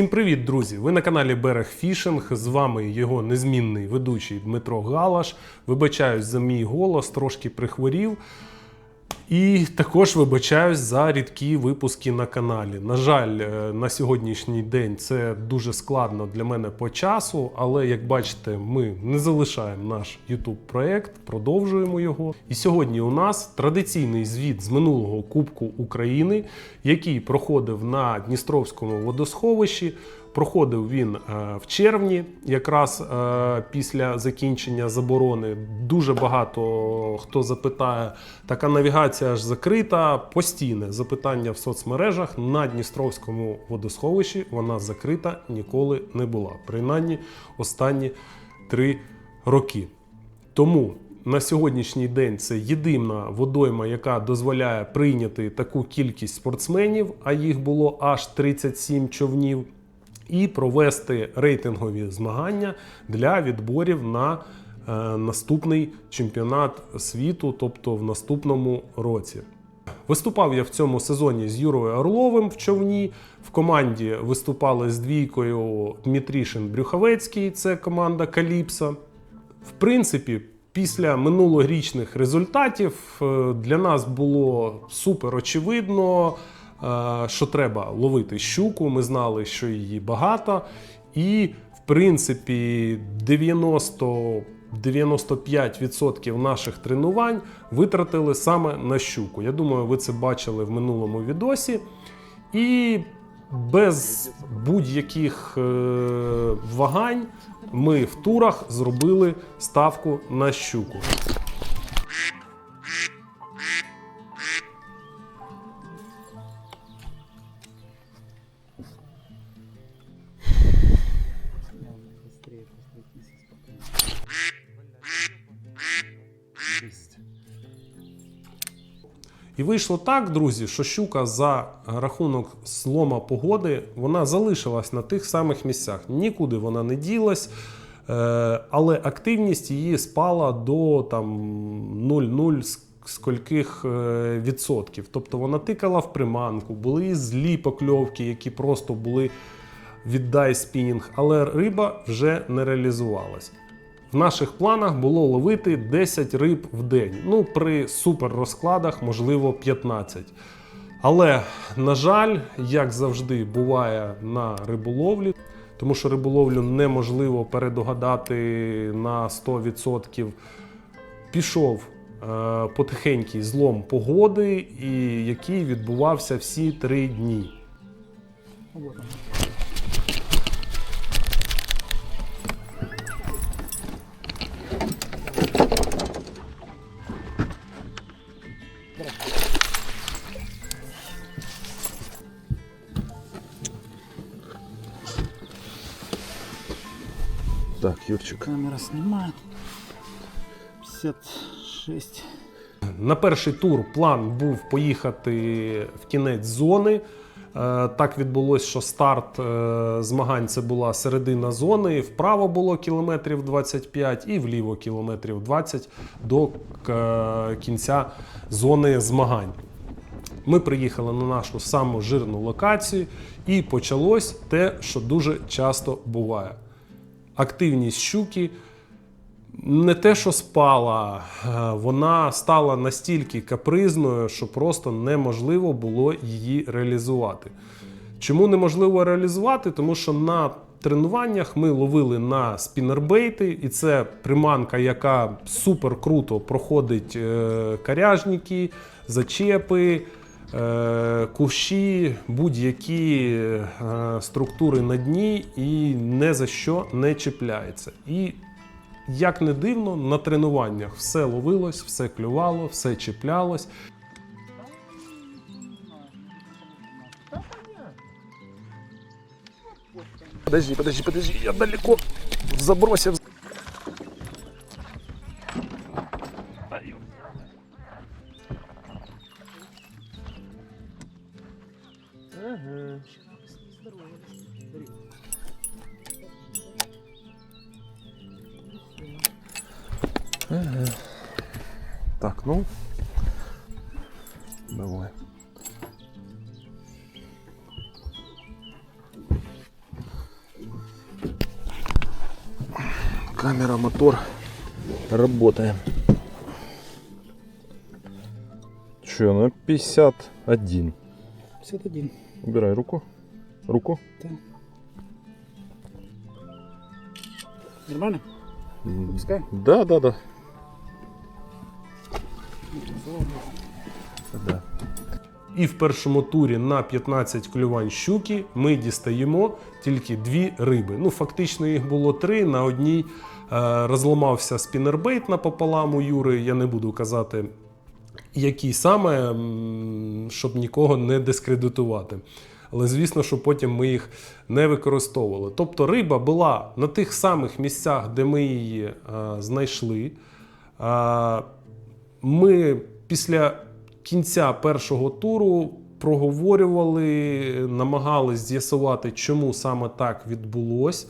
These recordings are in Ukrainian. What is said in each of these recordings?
Всім привіт, друзі! Ви на каналі Берег Фішинг. З вами його незмінний ведучий Дмитро Галаш. Вибачаюсь за мій голос, трошки прихворів. І також вибачаюсь за рідкі випуски на каналі. На жаль, е, на сьогоднішній день це дуже складно для мене по часу, але як бачите, ми не залишаємо наш YouTube проект, продовжуємо його. І сьогодні у нас традиційний звіт з минулого Кубку України, який проходив на Дністровському водосховищі. Проходив він е, в червні, якраз е, після закінчення заборони. Дуже багато хто запитає, така навігація ж закрита. Постійне запитання в соцмережах на Дністровському водосховищі вона закрита ніколи не була. Принаймні останні три роки. Тому на сьогоднішній день це єдина водойма, яка дозволяє прийняти таку кількість спортсменів, а їх було аж 37 човнів і провести рейтингові змагання для відборів на е, наступний чемпіонат світу, тобто в наступному році. Виступав я в цьому сезоні з Юрою Орловим в човні. В команді виступали з двійкою Дмитрішин Брюховецький, це команда Каліпса. В принципі, після минулорічних результатів е, для нас було супер очевидно, що треба ловити щуку. Ми знали, що її багато. І, в принципі, 90 95% наших тренувань витратили саме на щуку. Я думаю, ви це бачили в минулому відосі. І без будь-яких е, вагань ми в турах зробили ставку на щуку. І вийшло так, друзі, що щука за рахунок слома погоди вона залишилась на тих самих місцях. Нікуди вона не ділась. Е, Але активність її спала до там 0,0 з скольких е, відсотків. Тобто вона тикала в приманку, були злі покльовки, які просто були віддай спінінг, але риба вже не реалізувалась. В наших планах було ловити 10 риб в день. Ну, при супер розкладах, можливо, 15. Але, на жаль, як завжди буває на риболовлі, тому що риболовлю неможливо передогадати на 100%, пішов е, потихенький злом погоди, і який відбувався всі три дні. Юрчик. Камера снимает. 56. На перший тур план був поїхати в кінець зони. Е, Так відбулося, що старт е, змагань це була середина зони. Вправо було кілометрів 25 і вліво кілометрів 20 до е, кінця зони змагань. Ми приїхали на нашу саму жирну локацію, і почалось те, що дуже часто буває. Активність щуки не те, що спала, е, вона стала настільки капризною, що просто неможливо було її реалізувати. Чому неможливо реалізувати? Тому що на тренуваннях ми ловили на спінербейти, і це приманка, яка супер круто проходить е, каряжники, зачепи. Е, Кущі, будь-які е, структури на дні і не за що не чіпляється. І як не дивно, на тренуваннях все ловилось, все клювало, все чіплялось. Подожди, подожди, подожди, я далеко забросил. 51. 51. Убирай руку. Руку. Нормально? Пускай. Да, да, да. Да. І в першому турі на 15 клювань щуки ми дістаємо тільки дві риби. Ну, фактично їх було три. На одній е, розламався спінербейт напополам у Юри. Я не буду казати, який саме, щоб нікого не дискредитувати. Але звісно, що потім ми їх не використовували. Тобто риба була на тих самих місцях, де ми її е, знайшли. Е, ми після кінця першого туру проговорювали, намагались з'ясувати, чому саме так відбулось.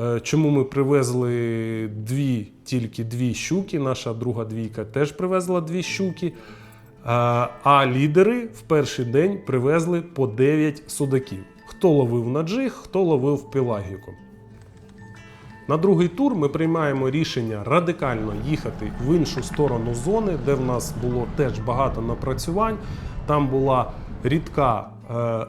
Е, Чому ми привезли дві, тільки дві щуки, наша друга двійка теж привезла дві щуки. Е, А лідери в перший день привезли по 9 судаків. Хто ловив на джиг, хто ловив пелагіку. На другий тур ми приймаємо рішення радикально їхати в іншу сторону зони, де в нас було теж багато напрацювань. Там була рідка,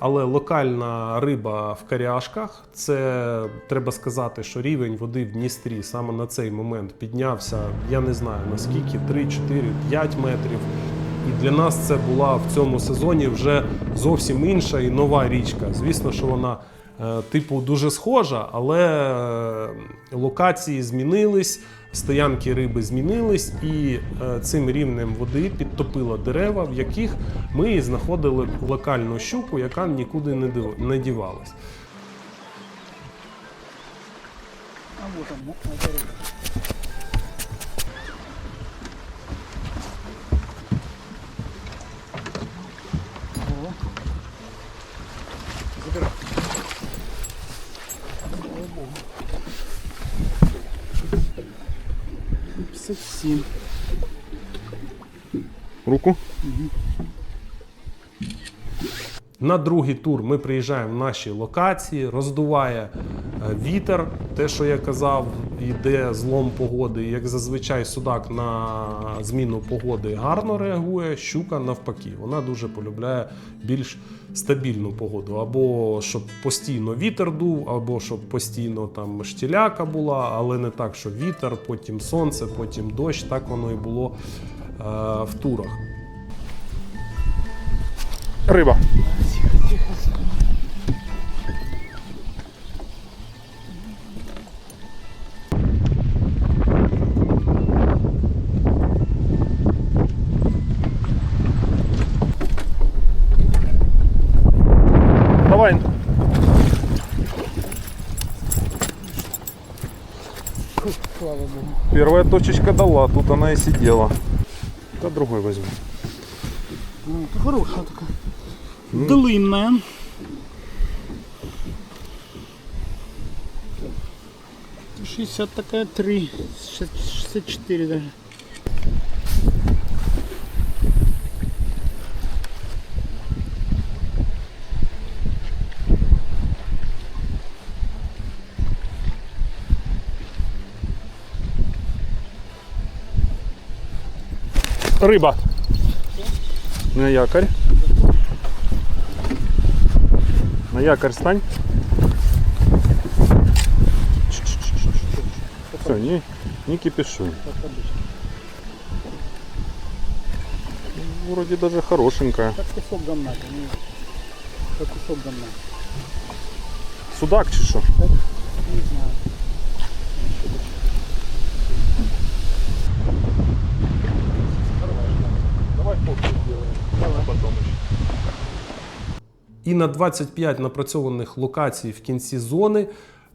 але локальна риба в каряшках. Це треба сказати, що рівень води в Дністрі саме на цей момент піднявся, я не знаю наскільки, 3, 4, 5 метрів. І для нас це була в цьому сезоні вже зовсім інша і нова річка. Звісно, що вона е, типу дуже схожа, але е, локації змінились, стоянки риби змінились, і е, цим рівнем води підтопило дерева, в яких ми знаходили локальну щуку, яка нікуди не дівалась. А вот он, 57. Руку. На другий тур ми приїжджаємо в наші локації, роздуває е, вітер, те, що я казав, йде злом погоди. Як зазвичай судак на зміну погоди гарно реагує, щука навпаки. Вона дуже полюбляє більш стабільну погоду. Або щоб постійно вітер дув, або щоб постійно там штіляка була, але не так, що вітер, потім сонце, потім дощ. Так воно і було е, в турах. Рыба. Давай. Точечка дала, тут она и сидела. Да другой возьму. Ну, это хорошая такая. Длинная. Шестьдесят такая, три, шестьдесят четыре даже. Рыба. На якорь. На якорь стань. Все, не, не кипишуй. Как обычно. Вроде даже хорошенькая. Как кусок говна. ну, Как кусок говна. Судак що? Не знаю. І на 25 напрацьованих локацій в кінці зони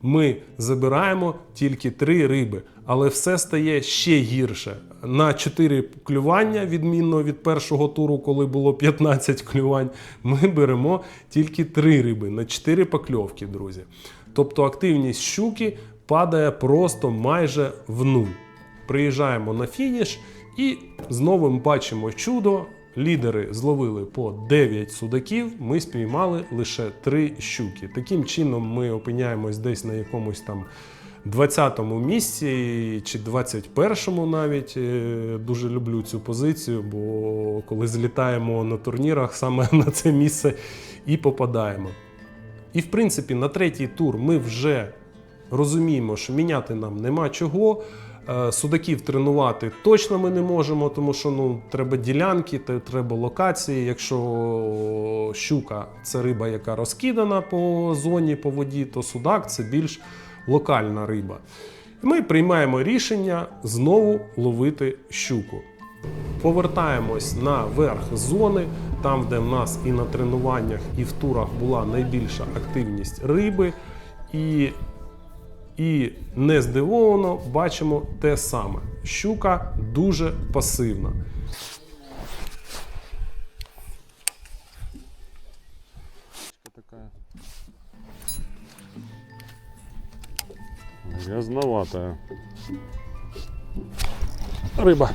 ми забираємо тільки три риби, але все стає ще гірше. На 4 клювання, відмінно від першого туру, коли було 15 клювань, ми беремо тільки 3 риби на 4 покльовки, друзі. Тобто активність щуки падає просто майже в нуль. Приїжджаємо на фініш і знову ми бачимо чудо. Лідери зловили по 9 судаків, ми спіймали лише 3 щуки. Таким чином ми опиняємось десь на якомусь там 20-му місці чи 21-му навіть. Е, Дуже люблю цю позицію, бо коли злітаємо на турнірах, саме на це місце і попадаємо. І в принципі, на третій тур ми вже розуміємо, що міняти нам нема чого. Е, Судаків тренувати точно ми не можемо, тому що ну, треба ділянки, треба локації. Якщо щука це риба, яка розкидана по зоні, по воді, то судак це більш локальна риба. Ми приймаємо рішення знову ловити щуку. Повертаємось на верх зони, там, де в нас і на тренуваннях, і в турах була найбільша активність риби. І, і не здивовано бачимо те саме. Щука дуже пасивна. Грязноватая. Рыба.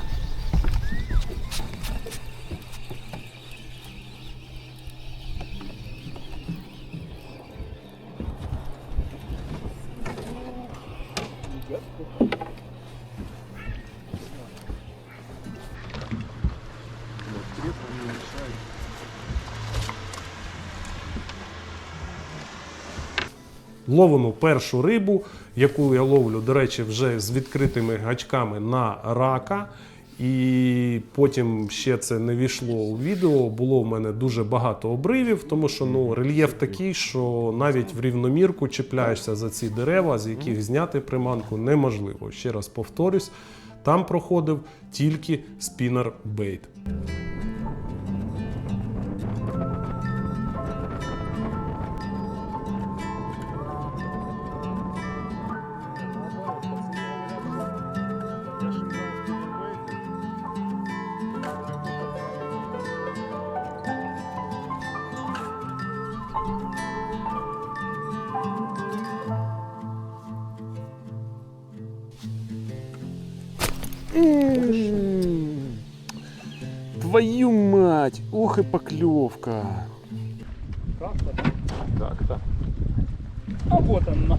Ловимо першу рибу, яку я ловлю, до речі, вже з відкритими гачками на рака. І потім ще це не війшло у відео. Було в мене дуже багато обривів, тому що ну, рельєф такий, що навіть в рівномірку чіпляєшся за ці дерева, з яких зняти приманку неможливо. Ще раз повторюсь, там проходив тільки спінер бейт. Твою мать! Ух и поклевка! Так, так. А вот она.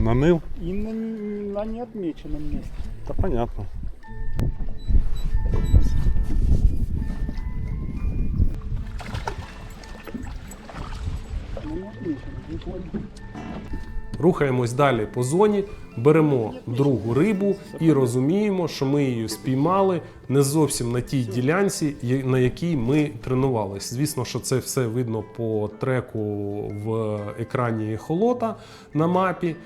Наныл? И на, на неотмеченном месте. Да понятно. Рухаємось далі по зоні, беремо другу рибу і розуміємо, що ми її спіймали не зовсім на тій ділянці, на якій ми тренувались. Звісно, що це все видно по треку в екрані холота на мапі.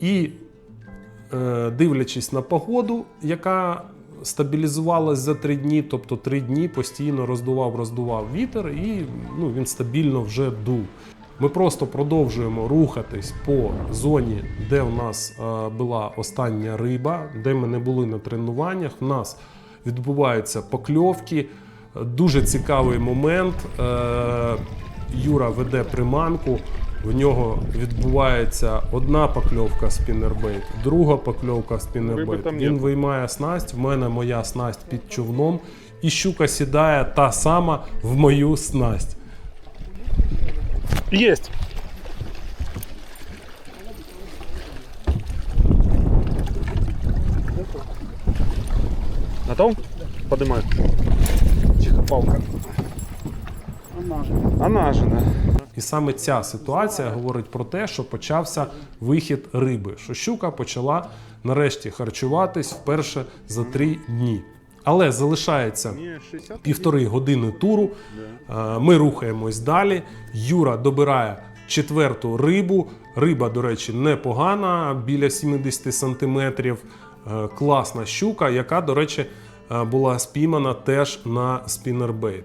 І е, дивлячись на погоду, яка стабілізувалась за три дні, тобто три дні постійно роздував, роздував вітер, і ну, він стабільно вже дув. Ми просто продовжуємо рухатись по зоні, де у нас е, була остання риба, де ми не були на тренуваннях. У нас відбуваються покльовки. Дуже цікавий момент. Е, Юра веде приманку. В нього відбувається одна покльовка спіннербейт, друга покльовка спіннербейт. Він виймає снасть, в мене моя снасть під човном, і щука сідає та сама в мою снасть. Есть! Готов? Поднимаю. Тихо, палка. Она же. Она же, да. І саме ця ситуація говорить про те, що почався вихід риби, що щука почала нарешті харчуватись вперше за три дні. Але залишається півтори години туру. Е, Ми рухаємось далі. Юра добирає четверту рибу. Риба, до речі, непогана, біля 70 сантиметрів. Е, Класна щука, яка, до речі, е, була спіймана теж на спіннербейт.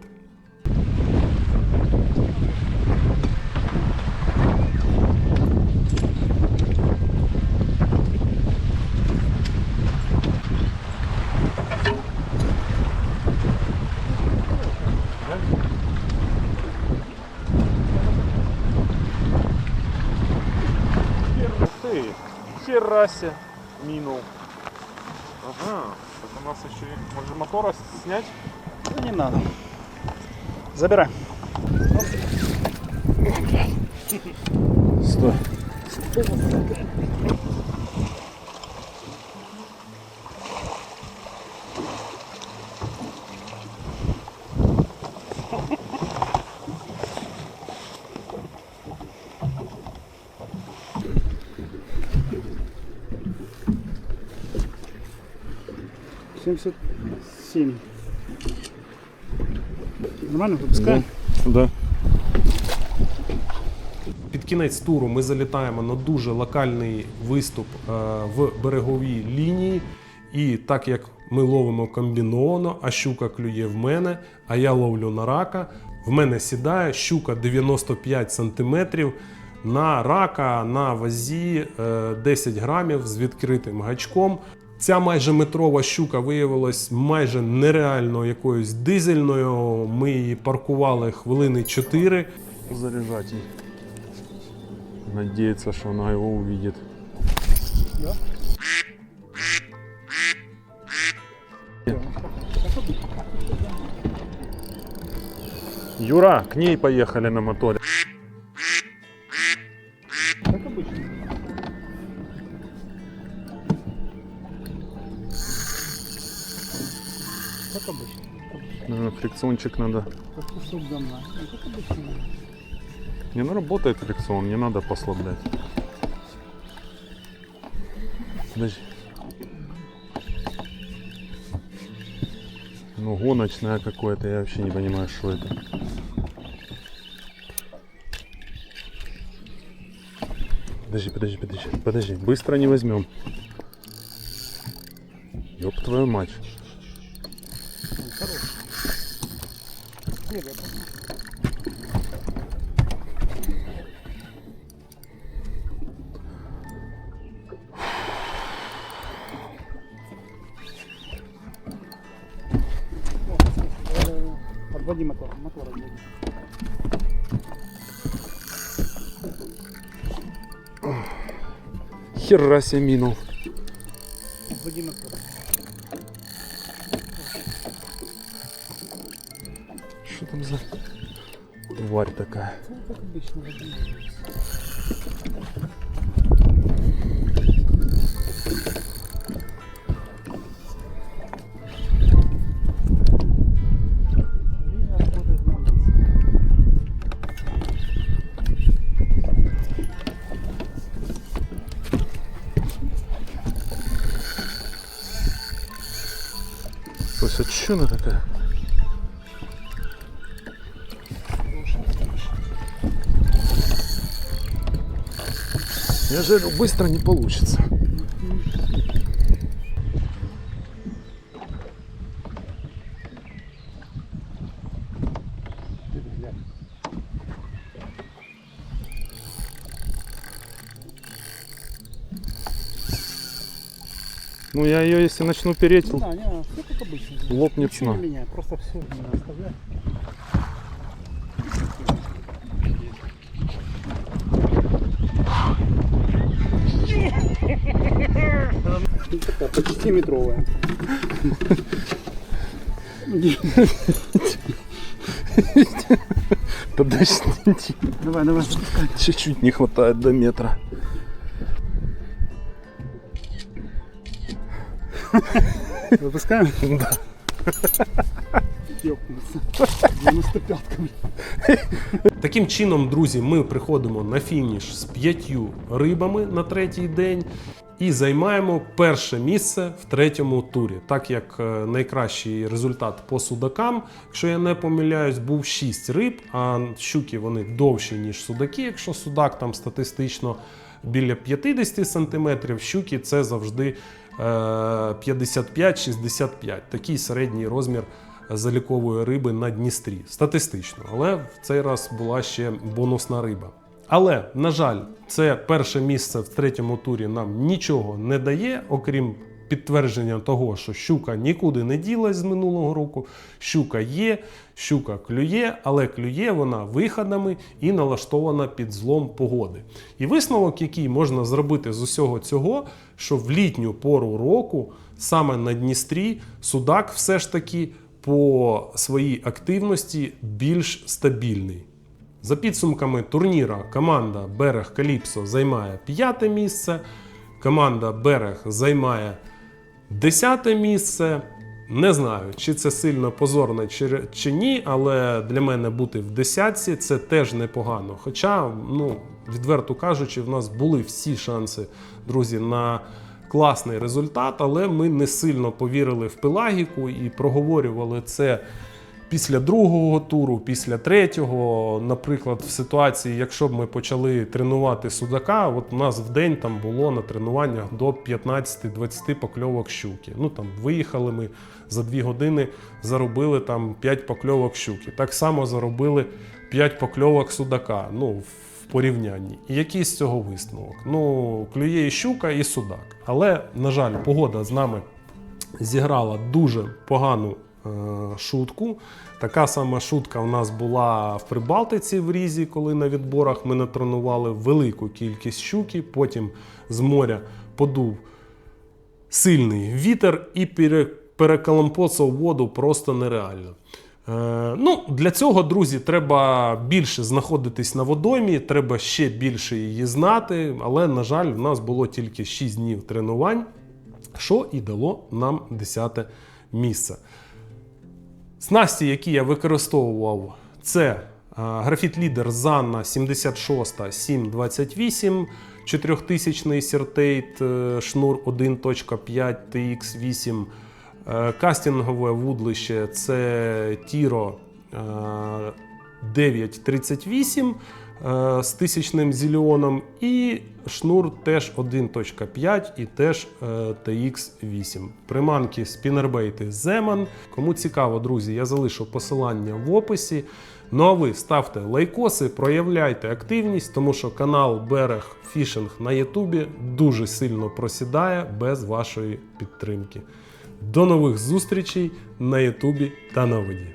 Снять? Да не надо. Забирай. Стой. Семьдесят семь. Нормально выпускаем? Да. Під кінець туру ми залітаємо на дуже локальний виступ е, в береговій лінії. І так як ми ловимо комбіновано, а щука клює в мене, а я ловлю на рака, в мене сідає щука 95 см на рака на вазі е, 10 грамів з відкритим гачком. Ця майже метрова щука виявилась майже нереально якоюсь дизельною. Ми її паркували хвилини 4. Заряжать ей. Надеяться, что она его увидит. Да. Юра, к ней поехали на моторе. Фрикциончик надо. Не, ну работает фрикцион, не надо послаблять. Подожди. Ну, гоночное какое-то, я вообще не понимаю, что это. Подожди, подожди, подожди, подожди, быстро не возьмем. Ёб твою мать. О, э, Отводи мотор, мотор отводи. Хера себе минул. Отводи мотор. Там за тварь такая? Ну, как обычно. води. Линия работает на нас. Слушай, а что она такая? Я же говорю, быстро не получится. Ну я ее, если начну переть, Ну да, не, все как обычно. лопнет Ничего не просто все не оставляй. Такая почти метровая. Подождите, Давай, давай, запускай. чуть-чуть не хватает до метра. Запускаем? Да. Ёпнулся. 95-ками. Таким чином, друзі, ми приходимо на фініш з п'ятью рибами на третій день і займаємо перше місце в третьому турі. Так як е, найкращий результат по судакам, якщо я не помиляюсь, був 6 риб, а щуки вони довші, ніж судаки. Якщо судак там статистично біля 50 см, щуки це завжди е, 55-65. Такий середній розмір залікової риби на Дністрі. Статистично, але в цей раз була ще бонусна риба. Але, на жаль, це перше місце в третьому турі нам нічого не дає, окрім підтвердження того, що щука нікуди не ділась з минулого року. Щука є, щука клює, але клює вона виходами і налаштована під злом погоди. І висновок, який можна зробити з усього цього, що в літню пору року саме на Дністрі судак все ж таки по своїй активності більш стабільний. За підсумками турніра команда Берег Каліпсо займає п'яте місце, команда Берег займає десяте місце. Не знаю, чи це сильно позорно чи, ні, але для мене бути в десятці це теж непогано. Хоча, ну, відверто кажучи, в нас були всі шанси, друзі, на класний результат, але ми не сильно повірили в Пелагіку і проговорювали це після другого туру, після третього. Наприклад, в ситуації, якщо б ми почали тренувати судака, от у нас в день там було на тренуваннях до 15-20 покльовок щуки. Ну там виїхали ми за 2 години, заробили там 5 покльовок щуки. Так само заробили 5 покльовок судака. Ну, в порівнянні. І який з цього висновок? Ну, клює і щука, і судак. Але, на жаль, погода з нами зіграла дуже погану е, шутку. Така сама шутка в нас була в Прибалтиці в Різі, коли на відборах ми натренували велику кількість щуки. Потім з моря подув сильний вітер і пере- перекалампоцав воду просто нереально. Е, ну, для цього, друзі, треба більше знаходитись на водоймі, треба ще більше її знати. Але, на жаль, в нас було тільки 6 днів тренувань, що і дало нам 10 місце. Снасті, які я використовував, це графіт лідер Занна 76 728, 4000 сертейт, е, шнур 1.5 TX8, е, кастингове вудлище це е, 938 е, з тисячним зільйоном і шнур теж 1.5 і теж е, TX8. Приманки спінербейти Zeman. Кому цікаво, друзі, я залишу посилання в описі. Ну а ви ставте лайкоси, проявляйте активність, тому що канал Берег Фішинг на Ютубі дуже сильно просідає без вашої підтримки. До нових зустрічей на Ютубі та на воді.